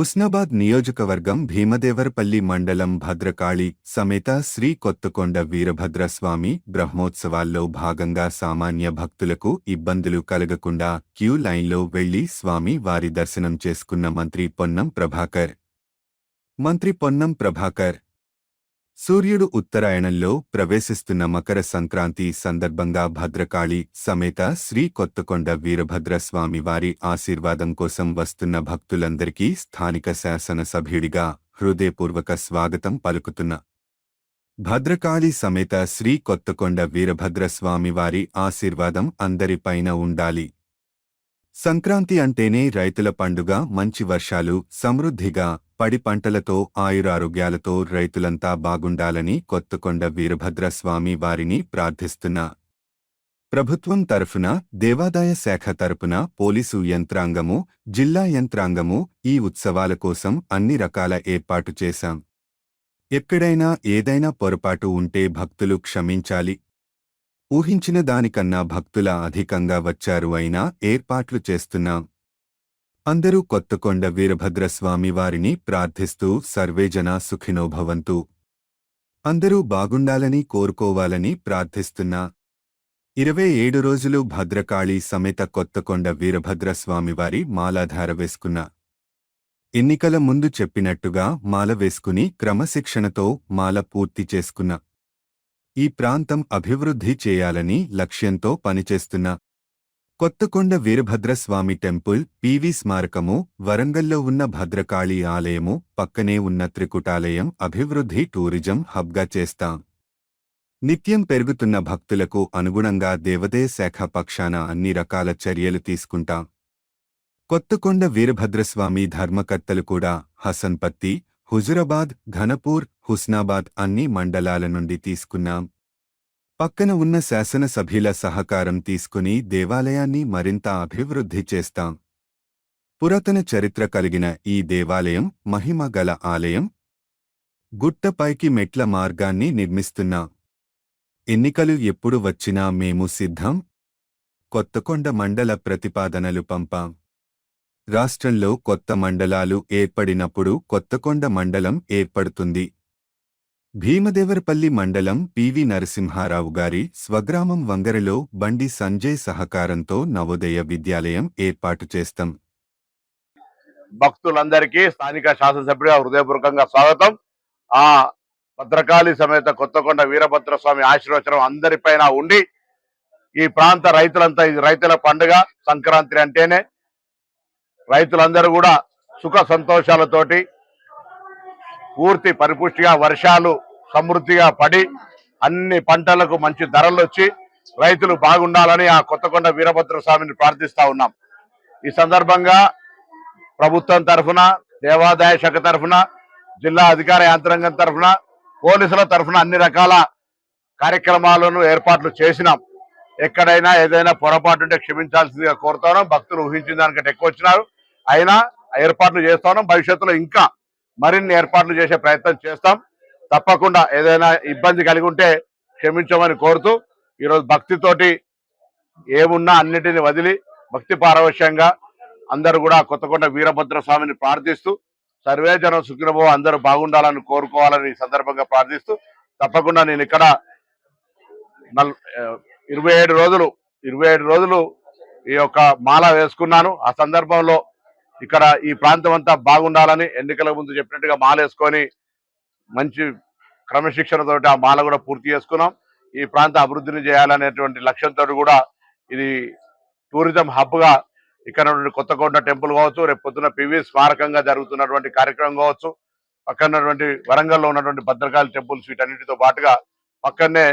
హుస్నాబాద్ నియోజకవర్గం భీమదేవరపల్లి మండలం భద్రకాళి సమేత శ్రీ కొత్తకొండ వీరభద్రస్వామి బ్రహ్మోత్సవాల్లో భాగంగా సామాన్య భక్తులకు ఇబ్బందులు కలగకుండా క్యూ లైన్లో వెళ్ళి స్వామి వారి దర్శనం చేసుకున్న మంత్రి పొన్నం ప్రభాకర్. మంత్రి పొన్నం ప్రభాకర్ సూర్యుడు ఉత్తరాయణంలో ప్రవేశిస్తున్న మకర సంక్రాంతి సందర్భంగా భద్రకాళి సమేత శ్రీ కొత్తకొండ వీరభద్రస్వామి వారి ఆశీర్వాదం కోసం వస్తున్న భక్తులందరికీ స్థానిక శాసనసభ్యుడిగా హృదయపూర్వక స్వాగతం పలుకుతున్న. భద్రకాళి సమేత శ్రీ కొత్తకొండ వీరభద్రస్వామి వారి ఆశీర్వాదం అందరిపైన ఉండాలి. సంక్రాంతి అంటేనే రైతుల పండుగ మంచి వర్షాలు సమృద్ధిగా పడి పంటలతో ఆయురారోగ్యాలతో రైతులంతా బాగుండాలని కొత్తకొండ వీరభద్రస్వామి వారిని ప్రార్థిస్తున్నా ప్రభుత్వం తరఫున దేవాదాయ శాఖ తరఫున పోలీసు యంత్రాంగము జిల్లా యంత్రాంగము ఈ ఉత్సవాల కోసం అన్ని రకాల ఏర్పాటు చేశాం. ఎక్కడైనా ఏదైనా పొరపాటు ఉంటే భక్తులు క్షమించాలి. ఊహించిన దానికన్నా భక్తుల అధికంగా వచ్చారు అయినా ఏర్పాట్లు చేస్తున్నాం. అందరూ కొత్తకొండ వీరభద్రస్వామి వారిని ప్రార్థిస్తూ సర్వేజన సుఖినోభవంతు అందరూ బాగుండాలని కోరుకోవాలని ప్రార్థిస్తున్నా. ఇరవై ఏడు రోజులు భద్రకాళి సమేత కొత్తకొండ వీరభద్రస్వామివారి మాలాధార వేసుకున్నా. ఎన్నికల ముందు చెప్పినట్టుగా మాల వేసుకుని క్రమశిక్షణతో మాల పూర్తి చేసుకున్నా. ఈ ప్రాంతం అభివృద్ధి చేయాలని లక్ష్యంతో పనిచేస్తున్నా. కొత్తకొండ వీరభద్రస్వామి టెంపుల్ పివి స్మారకము వరంగల్లో ఉన్న భద్రకాళి ఆలయము పక్కనే ఉన్న త్రికుటాలయం అభివృద్ధి టూరిజం హబ్గా చేస్తాం. నిత్యం పెరుగుతున్న భక్తులకు అనుగుణంగా దేవదే శాఖ పక్షాన అన్ని రకాల చర్యలు తీసుకుంటాం. కొత్తకొండ వీరభద్రస్వామి ధర్మకర్తలు కూడా హసన్పత్తి హుజురాబాద్ ఘనపూర్ హుస్నాబాద్ అన్ని మండలాల నుండి తీసుకున్నాం. పక్కన ఉన్న శాసనసభ్యుల సహకారం తీసుకుని దేవాలయాన్ని మరింత అభివృద్ధి చేస్తాం. పురాతన చరిత్ర కలిగిన ఈ దేవాలయం మహిమ గల ఆలయం. గుట్టపైకి మెట్ల మార్గాన్ని నిర్మిస్తున్నాం. ఎన్నికలు ఎప్పుడు వచ్చినా మేము సిద్ధం. కొత్తకొండ మండల ప్రతిపాదనలు పంపాం. రాష్ట్రంలో కొత్త మండలాలు ఏర్పడినప్పుడు కొత్తకొండ మండలం ఏర్పడుతుంది. భీమదేవరపల్లి మండలం పివి నరసింహారావు గారి స్వగ్రామం వంగరలో బండి సంజయ్ సహకారంతో నవోదయ విద్యాలయం ఏర్పాటు చేస్తాం. భక్తులందరికీ స్థానిక శాసనసభ్యుడిగా హృదయపూర్వకంగా స్వాగతం. ఆ భద్రకాళి సమేత కొత్తకొండ వీరభద్ర స్వామి ఆశీర్వచనం అందరిపైన ఉండి ఈ ప్రాంత రైతులంతా ఇది రైతుల పండుగ సంక్రాంతి అంటేనే రైతులందరూ కూడా సుఖ సంతోషాలతోటి పూర్తి పరిపుష్టిగా వర్షాలు సమృద్ధిగా పడి అన్ని పంటలకు మంచి ధరలు వచ్చి రైతులు బాగుండాలని ఆ కొత్తకొండ వీరభద్ర స్వామిని ప్రార్థిస్తా ఉన్నాం. ఈ సందర్భంగా ప్రభుత్వం తరఫున దేవాదాయ శాఖ తరఫున జిల్లా అధికార యంత్రాంగం తరఫున పోలీసుల తరఫున అన్ని రకాల కార్యక్రమాలను ఏర్పాట్లు చేసినాం. ఎక్కడైనా ఏదైనా పొరపాటు ఉంటే క్షమించాల్సిందిగా కోరుతాను భక్తులు ఊహించిన దానికంటే ఎక్కువ వచ్చినారు. అయినా ఏర్పాట్లు చేస్తాను భవిష్యత్తులో ఇంకా మరిన్ని ఏర్పాట్లు చేసే ప్రయత్నం చేస్తాం. తప్పకుండా ఏదైనా ఇబ్బంది కలిగి ఉంటే క్షమించమని కోరుతూ ఈరోజు భక్తితోటి ఏమున్నా అన్నిటిని వదిలి భక్తి పారవశ్యంగా అందరూ కూడా కొత్తకొండ వీరభద్ర స్వామిని ప్రార్థిస్తూ సర్వేజనం జనం అందరూ బాగుండాలని కోరుకోవాలని సందర్భంగా ప్రార్థిస్తూ తప్పకుండా నేను ఇక్కడ నల్ ఇరవై ఏడు రోజులు ఇరవై ఏడు రోజులు ఈ యొక్క మాల వేసుకున్నాను. ఆ సందర్భంలో ఇక్కడ ఈ ప్రాంతం అంతా బాగుండాలని ఎన్నికల ముందు చెప్పినట్టుగా మాల వేసుకొని మంచి క్రమశిక్షణతో ఆ మాల కూడా పూర్తి చేసుకున్నాం. ఈ ప్రాంత అభివృద్ధిని చేయాలనేటువంటి లక్ష్యంతో కూడా ఇది టూరిజం హబ్గా ఇక్కడ కొత్తగొండ కొత్తకొండ టెంపుల్ కావచ్చు రేపు పొద్దున పివి స్మారకంగా జరుగుతున్నటువంటి కార్యక్రమం కావచ్చు పక్కనటువంటి వరంగల్లో ఉన్నటువంటి భద్రకాళి టెంపుల్స్ వీటన్నిటితో పాటుగా పక్కనే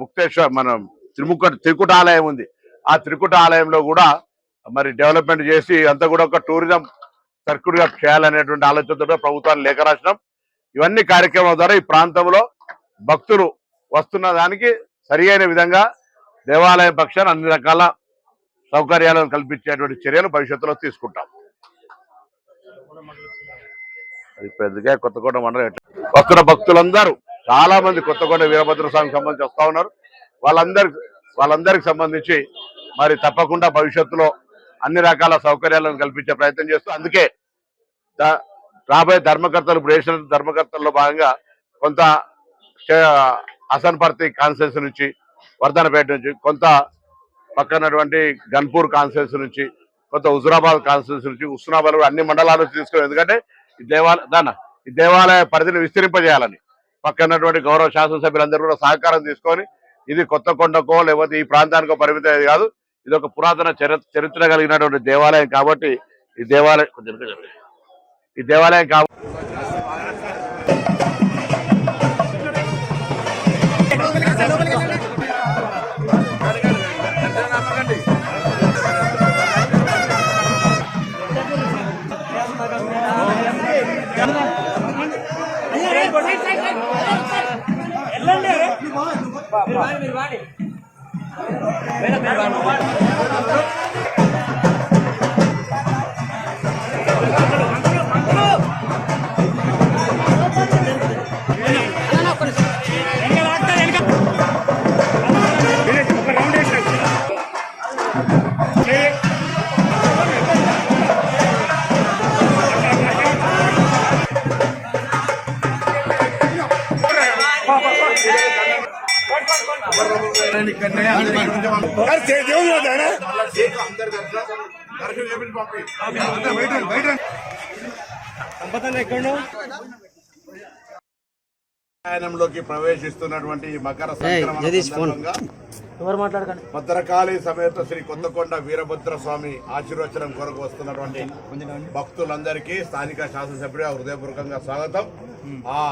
ముక్తేశ్వర మన త్రిముఖ త్రికుట ఆలయం ఉంది. ఆ త్రికుట ఆలయంలో కూడా మరి డెవలప్మెంట్ చేసి అంతా కూడా ఒక టూరిజం సర్క్యూట్గా చేయాలనేటువంటి ఆలోచనతో ప్రభుత్వాన్ని లేఖ రాసినాం. ఇవన్నీ కార్యక్రమాల ద్వారా ఈ ప్రాంతంలో భక్తులు వస్తున్న దానికి సరి అయిన విధంగా దేవాలయం పక్షాన్ని అన్ని రకాల సౌకర్యాలను కల్పించేటువంటి చర్యలు భవిష్యత్తులో తీసుకుంటాం. అది పెద్దగా కొత్తకోట మండలం ఎట్లా- వస్తున్న భక్తులందరూ చాలా మంది కొత్తకొండ వీరభద్ర స్వామికి సంబంధించి వస్తూ ఉన్నారు. వాళ్ళందరికి వాళ్ళందరికి సంబంధించి మరి తప్పకుండా భవిష్యత్తులో అన్ని రకాల సౌకర్యాలను కల్పించే ప్రయత్నం చేస్తూ అందుకే రాబోయే ధర్మకర్తలు బ్రేషన్ ధర్మకర్తల్లో భాగంగా కొంత హసన్పర్తి కాన్స్టిట్యూన్సీ నుంచి వర్ధనపేట నుంచి కొంత పక్కనటువంటి గన్పూర్ కాన్స్టిట్యూన్సీ నుంచి కొంత హుజురాబాద్ కాన్స్టిట్యూన్సీ నుంచి ఉస్నాబాద్ కూడా అన్ని మండలాల నుంచి తీసుకుని ఎందుకంటే ఈ దేవాలయ దాన్న ఈ దేవాలయ పరిధిని విస్తరింపజేయాలని. పక్కనటువంటి గౌరవ శాసనసభ్యులందరూ కూడా సహకారం తీసుకొని ఇది కొత్త కొండకో లేకపోతే ఈ ప్రాంతానికో పరిమితం కాదు. ఇది ఒక పురాతన చరి- చరిత్ర కలిగినటువంటి దేవాలయం కాబట్టి ఈ దేవాలయం. ఈ దేవాలయం కాబట్టి రామాయణంలోకి ప్రవేశిస్తున్నటువంటి Pero a lo mejor... ఈ మకర సంక్రమణ భద్రకాళి సమేత శ్రీ కొత్తకొండ వీరభద్ర స్వామి ఆశీర్వచనం కొరకు వస్తున్నటువంటి భక్తులందరికీ స్థానిక శాసనసభ్యుడిగా హృదయపూర్వకంగా స్వాగతం. ఆ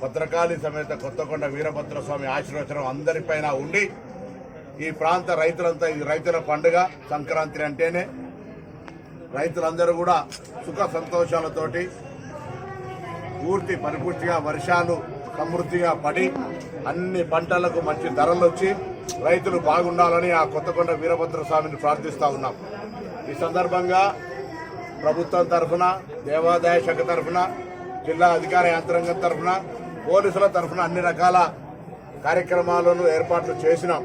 భద్రకాళి సమేత కొత్తకొండ వీరభద్ర స్వామి ఆశీర్వచనం అందరిపైన ఉండి ఈ ప్రాంత రైతులంతా ఇది రైతుల పండుగ సంక్రాంతి అంటేనే రైతులందరూ కూడా సుఖ సంతోషాలతోటి పూర్తి పరిపూర్తిగా వర్షాలు సమృద్ధిగా పడి అన్ని పంటలకు మంచి ధరలు వచ్చి రైతులు బాగుండాలని ఆ కొత్తకొండ వీరభద్ర స్వామిని ఉన్నాం. ఈ సందర్భంగా ప్రభుత్వం తరఫున దేవాదాయ శాఖ తరఫున జిల్లా అధికార యంత్రాంగం తరఫున పోలీసుల తరఫున అన్ని రకాల కార్యక్రమాలను ఏర్పాట్లు చేసినాం.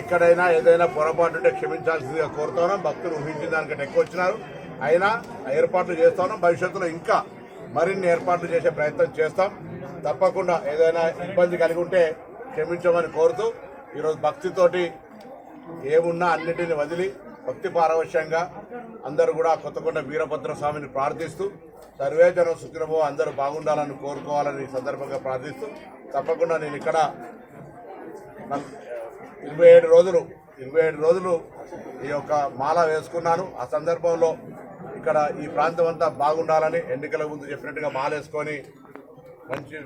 ఎక్కడైనా ఏదైనా పొరపాటు ఉంటే క్షమించాల్సిందిగా కోరుతున్నాం భక్తులు ఊహించిన దానికంటే ఎక్కువ వచ్చినారు. అయినా ఏర్పాట్లు చేస్తున్నాం భవిష్యత్తులో ఇంకా మరిన్ని ఏర్పాట్లు చేసే ప్రయత్నం చేస్తాం. తప్పకుండా ఏదైనా ఇబ్బంది కలిగి ఉంటే క్షమించమని కోరుతూ ఈరోజు భక్తితోటి ఏమున్నా అన్నిటిని వదిలి భక్తి పారవశ్యంగా అందరూ కూడా కొత్తకొండ వీరభద్ర స్వామిని ప్రార్థిస్తూ సర్వేజనం సుఖినభో అందరూ బాగుండాలని కోరుకోవాలని ఈ సందర్భంగా ప్రార్థిస్తూ తప్పకుండా నేను ఇక్కడ ఇరవై ఏడు రోజులు ఇరవై ఏడు రోజులు ఈ యొక్క మాల వేసుకున్నాను. ఆ సందర్భంలో ఇక్కడ ఈ ప్రాంతం అంతా బాగుండాలని ఎన్నికల ముందు చెప్పినట్టుగా మాల వేసుకొని మంచి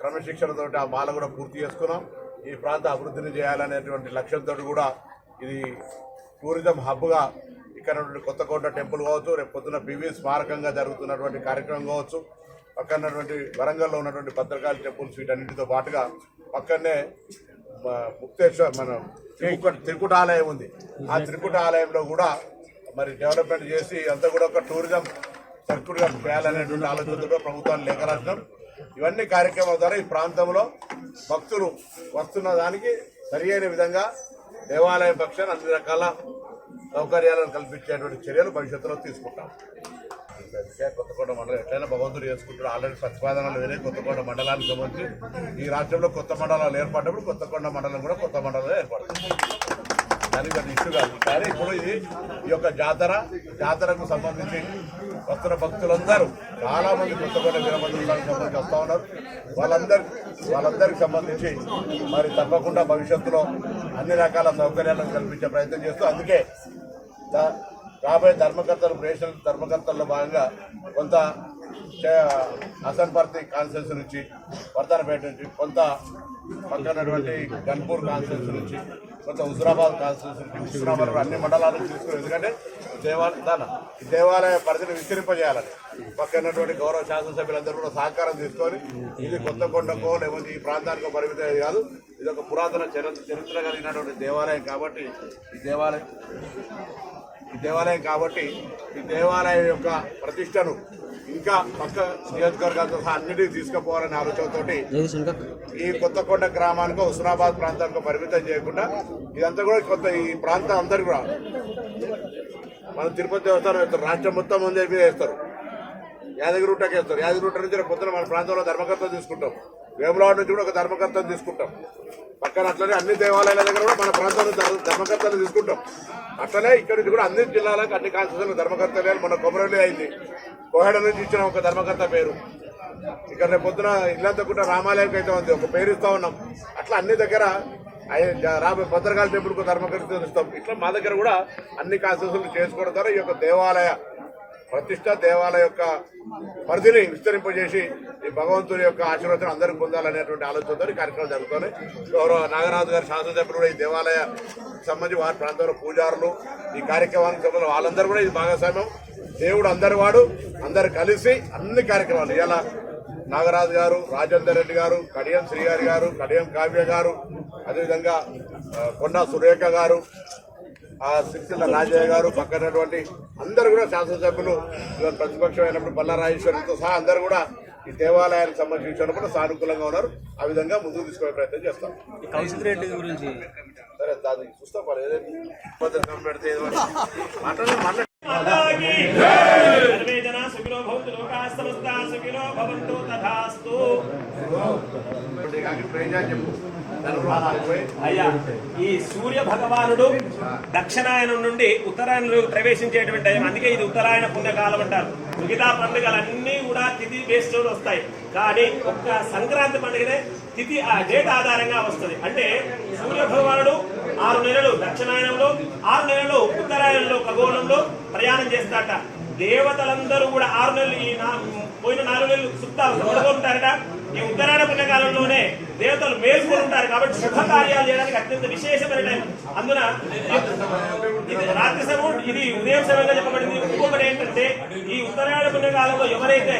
క్రమశిక్షణతో ఆ మాల కూడా పూర్తి చేసుకున్నాం. ఈ ప్రాంత అభివృద్ధిని చేయాలనేటువంటి లక్ష్యంతో కూడా ఇది టూరిజం హబ్గా ఇక్కడ కొత్తకోట టెంపుల్ కావచ్చు రేపు పొద్దున పివి స్మారకంగా జరుగుతున్నటువంటి కార్యక్రమం కావచ్చు పక్కనటువంటి వరంగల్లో ఉన్నటువంటి భద్రకాళి టెంపుల్స్ వీటన్నిటితో పాటుగా పక్కనే మ- ముక్తేశ్వర్ మన త్రికుట త్రికుట ఆలయం ఉంది. ఆ త్రికుట ఆలయంలో కూడా మరి డెవలప్మెంట్ చేసి అంతా కూడా ఒక టూరిజం సర్క్యూట్గా చేయాలనేటువంటి ఆలోచనతో ప్రభుత్వాన్ని లేఖ రాసినాం. ఇవన్నీ కార్యక్రమాల ద్వారా ఈ ప్రాంతంలో భక్తులు వస్తున్న దానికి సరి అయిన విధంగా దేవాలయం పక్షాన్ని అన్ని రకాల సౌకర్యాలను కల్పించేటువంటి చర్యలు భవిష్యత్తులో తీసుకుంటాం. అందుకే కొత్తకోట మండలం ఎట్లయినా భగవంతుడు చేసుకుంటారు ఆల్రెడీ ప్రతిపాదనలు వేరే కొత్తకోట మండలానికి సంబంధించి ఈ రాష్ట్రంలో కొత్త మండలాలు ఏర్పడినప్పుడు కొత్తకొండ మండలం కూడా కొత్త మండలం ఏర్పడుతుంది. దానికి అది ఇష్యూ కాదు. కానీ ఇప్పుడు ఇది ఈ యొక్క జాతర జాతరకు సంబంధించి వస్తున్న భక్తులందరూ చాలా మంది కొత్తకొండ వీరభద్రానికి సంబంధించి వస్తూ ఉన్నారు. వాళ్ళందరి వాళ్ళందరికి సంబంధించి మరి తప్పకుండా భవిష్యత్తులో అన్ని రకాల సౌకర్యాలను కల్పించే ప్రయత్నం చేస్తూ అందుకే రాబోయే ధర్మకర్తలు బ్రేషన్ ధర్మకర్తల్లో భాగంగా కొంత హసన్పర్తి కాన్సెన్స్ నుంచి వర్ధనపేట నుంచి కొంత పక్కనటువంటి గన్పూర్ కాన్స్టిట్యూన్సీ నుంచి కొంత హుజురాబాద్ కాన్స్టిట్యూన్సీ నుంచి హుజురాబాద్ అన్ని మండలాలను తీసుకుని ఎందుకంటే దేవాలయ దాన ఈ దేవాలయ పరిధిని విస్తరింపజేయాలని. పక్కనటువంటి గౌరవ శాసనసభ్యులందరూ కూడా సహకారం తీసుకొని ఇది కొత్త కొండకో లేకపోతే ఈ ప్రాంతానికో పరిమితం కాదు. ఇది ఒక పురాతన చరిత్ర చరిత్ర కలిగినటువంటి దేవాలయం కాబట్టి ఈ దేవాలయం ఈ దేవాలయం కాబట్టి ఈ దేవాలయం యొక్క ప్రతిష్టను ఇంకా పక్క నియోజకవర్గాలతో సహా అన్నిటికీ తీసుకుపోవాలనే ఆలోచనతోటి ఈ కొత్తకొండ గ్రామానికి హుస్నాబాద్ ప్రాంతానికి పరిమితం చేయకుండా ఇదంతా కూడా కొత్త ఈ ప్రాంతం అందరు కూడా మన తిరుపతి దేవస్థానం వేస్తారు రాష్ట్రం మొత్తం మంది మీద వేస్తారు. యాదగిరిగుట్టకి వేస్తారు. యాదగిరిగుట్ట నుంచి రేపు పొద్దున మన ప్రాంతంలో ధర్మకర్తలు తీసుకుంటాం. వేములవాడ నుంచి కూడా ఒక ధర్మకర్తను తీసుకుంటాం. పక్కన అట్లనే అన్ని దేవాలయాల దగ్గర కూడా మన ప్రాంతంలో ధర్మకర్తలు తీసుకుంటాం. అట్లనే ఇక్కడ నుంచి కూడా అన్ని జిల్లాలకు అన్ని కాన్స్టిట్యూషన్ ధర్మకర్తలే మన కొమరవెల్లి అయింది. కోహెడ నుంచి ఇచ్చిన ఒక ధర్మకర్త పేరు. ఇక్కడ రేపు పొద్దున ఇల్లంతా కూడా రామాలయంకి అయితే ఉంది. ఒక పేరు ఇస్తా ఉన్నాం. అట్లా అన్ని దగ్గర రాబోయే జ- రామ భద్రకాళి ధర్మకర్త ఇస్తాం. ఇట్లా మా దగ్గర కూడా అన్ని కాన్స్టిట్యూషన్లు చేసుకోవడం ద్వారా ఈ యొక్క దేవాలయ ప్రతిష్ట దేవాలయ యొక్క పరిధిని విస్తరింపజేసి ఈ భగవంతుని యొక్క ఆశీర్వచనం అందరికీ పొందాలనేటువంటి ఆలోచనతో కార్యక్రమం జరుగుతుంది. గౌరవ నాగరాజు గారి శాసనసభ్యులు కూడా ఈ దేవాలయ సంబంధించి వారి ప్రాంతంలో పూజారులు ఈ కార్యక్రమానికి సంబంధించిన వాళ్ళందరూ కూడా ఇది భాగస్వామ్యం. దేవుడు అందరి వాడు అందరు కలిసి అన్ని కార్యక్రమాలు ఇలా నాగరాజు గారు రాజేందర్ రెడ్డి గారు కడియం శ్రీగారి గారు కడియం కావ్య గారు అదేవిధంగా కొండా సురేఖ గారు ఆ సిరిసిల్ల రాజయ్య గారు పక్కనటువంటి అందరు కూడా శాసనసభ్యులు ప్రతిపక్షం అయినప్పుడు బల్లారాజేశ్వరితో సహా అందరు కూడా ఈ దేవాలయానికి సంబంధించినప్పుడు సానుకూలంగా ఉన్నారు. ఆ విధంగా ముందుకు తీసుకునే ప్రయత్నం చేస్తాం. సరే దాన్ని చూస్తాం మరి ఏదైతే పెడితే సర్వే జనా సుఖినో భవంతు లోకాः సమస్తాः సుఖినో భవంతు తథాస్తు. చెప్పు దాని గురించి పోయి అయ్యా ఈ సూర్య భగవానుడు దక్షిణాయనం నుండి ఉత్తరాయణంలో ప్రవేశించేటువంటి టైం. అందుకే ఇది ఉత్తరాయణ పుణ్యకాలం అంటారు. మిగతా పండుగలన్నీ కూడా తిథి బేస్డ్ వస్తాయి. కానీ ఒక్క సంక్రాంతి పండుగనే తిథి ఆ డేట్ ఆధారంగా వస్తుంది. అంటే సూర్య ఆరు నెలలు దక్షిణాయనంలో ఆరు నెలలు ఉత్తరాయణంలో ఖగోళంలో ప్రయాణం చేస్తాట దేవతలందరూ కూడా ఆరు నెలలు ఈ పోయిన నాలుగు నెలలు సుత్తా ఉంటారట ఈ ఉత్తరాయణ పుణ్యకాలంలోనే దేవతలు మేల్కొని ఉంటారు కాబట్టి శుభ కార్యాలు చేయడానికి అత్యంత విశేషమైన టైం. అందున ఇది రాత్రి సమయం ఇది ఉదయం సమయంగా చెప్పబడింది. ఇంకొకటి ఏంటంటే ఈ ఉత్తరాయణ పుణ్యకాలంలో ఎవరైతే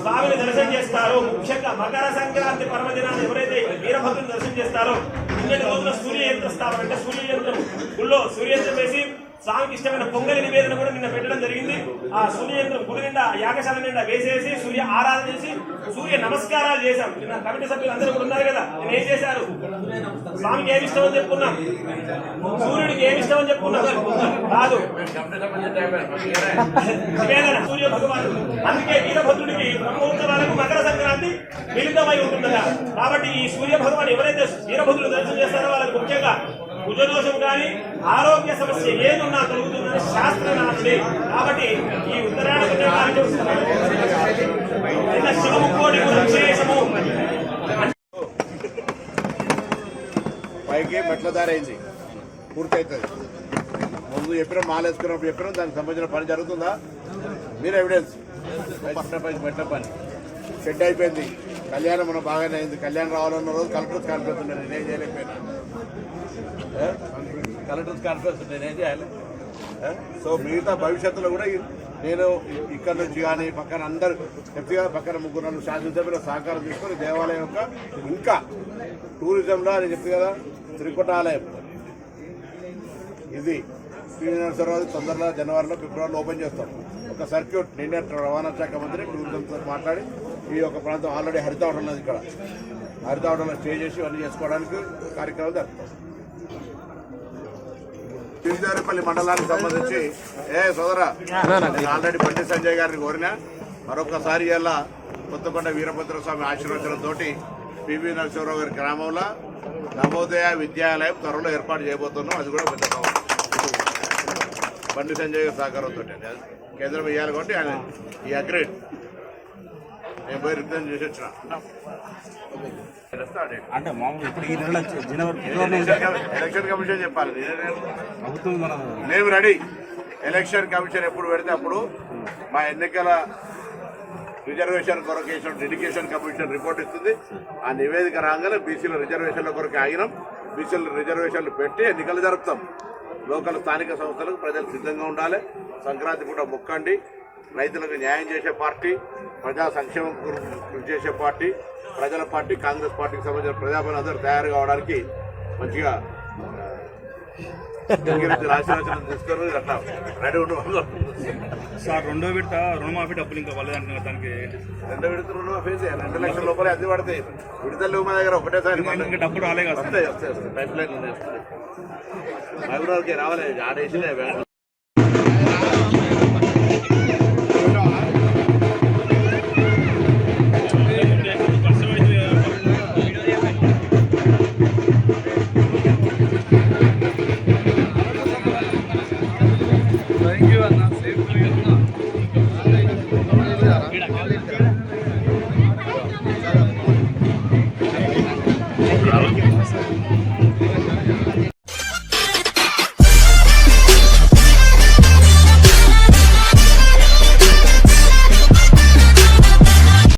స్వామిని దర్శనం చేస్తారో. ముఖ్యంగా మకర సంక్రాంతి పర్వదినాన్ని ఎవరైతే వీరభద్రుని దర్శనం చేస్తారో నిన్నటి రోజున సూర్య యంత్ర స్థాపన అంటే సూర్య యంత్రం గుళ్ళో సూర్య యంత్రం వేసి స్వామికి ఇష్టమైన పొంగలి నివేదన కూడా నిన్న పెట్టడం జరిగింది. ఆ సూర్యయంత్రం గుడి నిండా యాగశాల నిండా వేసేసి సూర్య ఆరాధన చేసి సూర్య నమస్కారాలు చేశాం. నిన్న కమిటీ సభ్యులు అందరూ కూడా ఉన్నారు కదా నేను ఏం చేశారు? స్వామికి ఏమి ఇష్టం అని చెప్పుకున్నాం? సూర్యుడికి ఏమి ఇష్టం అని చెప్పుకున్నాం? కాదు. నివేదన సూర్య భగవానుడు అందుకే వీరభద్రుడికి బ్రహ్మోత్సవాలకు మకర సంక్రాంతి మిళితమై ఉంటుందట. కాబట్టి ఈ సూర్య భగవాన్ ఎవరైతే వీరభద్రుడు దర్శనం చేస్తారో వాళ్ళకి ముఖ్యంగా భుజదోషం కానీ ఆరోగ్య సమస్య ఏదున్నా కలుగుతుందని శాస్త్ర నానుడి కాబట్టి ఈ ఉత్తరాయణ పుణ్యకాలం నిన్న విశేషము. పైకి మెట్ల దారైంది అయింది. పూర్తవుతుంది ముందు చెప్పిన మాలేసుకున్నప్పుడు చెప్పిన దానికి సంబంధించిన పని జరుగుతుందా? మీరు ఎవిడెన్స్ మెట్ల పని మెట్ల పని. సెట్ అయిపోయింది. కళ్యాణం మనం బాగానే అయింది. కళ్యాణం రావాలన్న రోజు కలెక్టర్స్ కాన్ఫరెన్స్ ఉండే నేనేం చేయలేకపోయినా కలెక్టర్స్ కాన్ఫరెన్స్ ఉండే నేనేం చేయాలి. సో మిగతా భవిష్యత్తులో కూడా నేను ఇక్కడ నుంచి కానీ పక్కన అందరు వ్యక్తిగా పక్కన ముగ్గురు నన్ను శాసనసభ్యుల సహకారం తీసుకొని దేవాలయం యొక్క ఇంకా టూరిజంలో అని చెప్పి కదా త్రికుటాలయం. ఇది. శ్రీనివాసరావు నరసరావు తొందరలో జనవరిలో ఫిబ్రవరిలో ఓపెన్ చేస్తాం. ఒక సర్క్యూట్ నిన్న రవాణా శాఖ మంత్రి టూరిజంతో మాట్లాడి ఈ యొక్క ప్రాంతం ఆల్రెడీ హరిత హోటల్ ఉన్నది ఇక్కడ. హరిత హోటల్లో స్టే చేసి ఇవన్నీ చేసుకోవడానికి కార్యక్రమం జరుగుతాం తిరుదారిపల్లి మండలానికి సంబంధించి ఏ సోదరా నేను ఆల్రెడీ బండి సంజయ్ గారిని కోరినా. మరొకసారి ఇలా కొత్తకొండ వీరభద్ర స్వామి ఆశీర్వచనంతో పివి నరసింహరావు గారి గ్రామంలో నవోదయ విద్యాలయం త్వరలో ఏర్పాటు చేయబోతున్నాం. అది కూడా పెద్ద బండి సంజయ్ గారి సహకారంతో కేంద్రం ఇవ్వాలి కాబట్టి ఆయన ఈ అగ్రేడ్ నేను పోయి రిప్రజెంట్ చేసి వచ్చిన. అంటే మామూలు ఇప్పుడు ఈ నెల ఎలక్షన్ కమిషన్ చెప్పాలి. మేము రెడీ ఎలక్షన్ కమిషన్ ఎప్పుడు పెడితే అప్పుడు మా ఎన్నికల రిజర్వేషన్ కొరకు డెడికేషన్ కమిషన్ రిపోర్ట్ ఇస్తుంది. ఆ నివేదిక రాగానే బీసీల రిజర్వేషన్ల కొరకు ఆగినాం. బీసీల రిజర్వేషన్లు పెట్టి ఎన్నికలు జరుపుతాం. లోకల్ స్థానిక సంస్థలకు ప్రజలు సిద్ధంగా ఉండాలి. సంక్రాంతి పూట మొక్కండి. రైతులకు న్యాయం చేసే పార్టీ ప్రజా సంక్షేమం కృషి చేసే పార్టీ ప్రజల పార్టీ కాంగ్రెస్ పార్టీకి సంబంధించిన ప్రజాపతి అందరూ తయారు కావడానికి మంచిగా రాశిరచన తీసుకొని అట్లా రెడీ ఉండు. సార్ రెండో విడత రుణమాఫీ డబ్బులు ఇంకా అంటున్నారు దానికి? రెండు విడతలు ఫేస్ రెండు లక్షల లోపలే అద్దె పడతాయి. విడతలు మా దగ్గర ఒకటేసారి ఇంకా- డబ్బులు రాలే కదా. వస్తాయి వస్తాయి పైప్ లైన్ రావాలి ఆడేసి